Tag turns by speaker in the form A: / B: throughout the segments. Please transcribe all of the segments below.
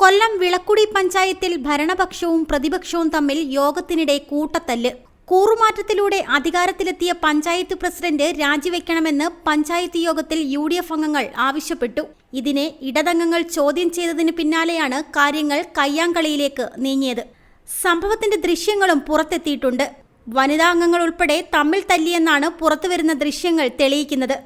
A: കൊല്ലം വിളക്കുടി പഞ്ചായത്തിൽ ഭരണപക്ഷവും പ്രതിപക്ഷവും തമ്മിൽ യോഗത്തിനിടെ കൂട്ടത്തല്ല്. കൂറുമാറ്റത്തിലൂടെ അധികാരത്തിലെത്തിയ പഞ്ചായത്ത് പ്രസിഡന്റ് രാജിവെക്കണമെന്ന് പഞ്ചായത്ത് യോഗത്തിൽ യു ഡി എഫ് അംഗങ്ങൾ ആവശ്യപ്പെട്ടു. ഇതിനെ ഇടതംഗങ്ങൾ ചോദ്യം ചെയ്തതിന് പിന്നാലെയാണ് കാര്യങ്ങൾ കയ്യാങ്കളിയിലേക്ക് നീങ്ങിയത്. സംഭവത്തിന്റെ ദൃശ്യങ്ങളും പുറത്തെത്തിയിട്ടുണ്ട്. വനിതാ അംഗങ്ങൾ ഉൾപ്പെടെ തമ്മിൽ തല്ലിയെന്നാണ് പുറത്തുവരുന്ന ദൃശ്യങ്ങൾ തെളിയിക്കുന്നത്.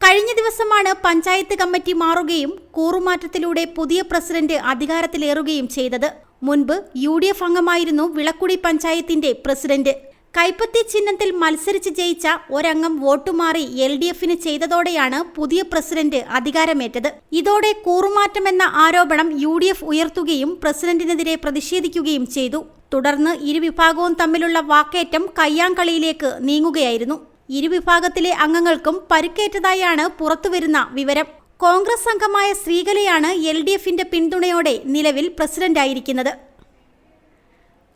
A: കഴിഞ്ഞ ദിവസമാണ് പഞ്ചായത്ത് കമ്മിറ്റി മാറുകയും കൂറുമാറ്റത്തിലൂടെ പുതിയ പ്രസിഡന്റ് അധികാരത്തിലേറുകയും ചെയ്തത്. മുൻപ് യു ഡി എഫ് അംഗമായിരുന്നു വിളക്കുടി പഞ്ചായത്തിന്റെ പ്രസിഡന്റ്. കൈപ്പത്തി ചിഹ്നത്തിൽ മത്സരിച്ച് ജയിച്ച ഒരംഗം വോട്ടുമാറി എൽ ഡി എഫിന് ചെയ്തതോടെയാണ് പുതിയ പ്രസിഡന്റ് അധികാരമേറ്റത്. ഇതോടെ കൂറുമാറ്റമെന്ന ആരോപണം യു ഡി എഫ് ഉയർത്തുകയും പ്രസിഡന്റിനെതിരെ പ്രതിഷേധിക്കുകയും ചെയ്തു. തുടർന്ന് ഇരുവിഭാഗവും തമ്മിലുള്ള വാക്കേറ്റം കയ്യാങ്കളിയിലേക്ക് നീങ്ങുകയായിരുന്നു. ഇരുവിഭാഗത്തിലെ അംഗങ്ങൾക്കും പരുക്കേറ്റതായാണ് പുറത്തുവരുന്ന വിവരം. കോൺഗ്രസ് അംഗമായ ശ്രീകലയാണ് എൽ ഡി എഫിന്റെ പിന്തുണയോടെ നിലവിൽ പ്രസിഡന്റായിരിക്കുന്നത്.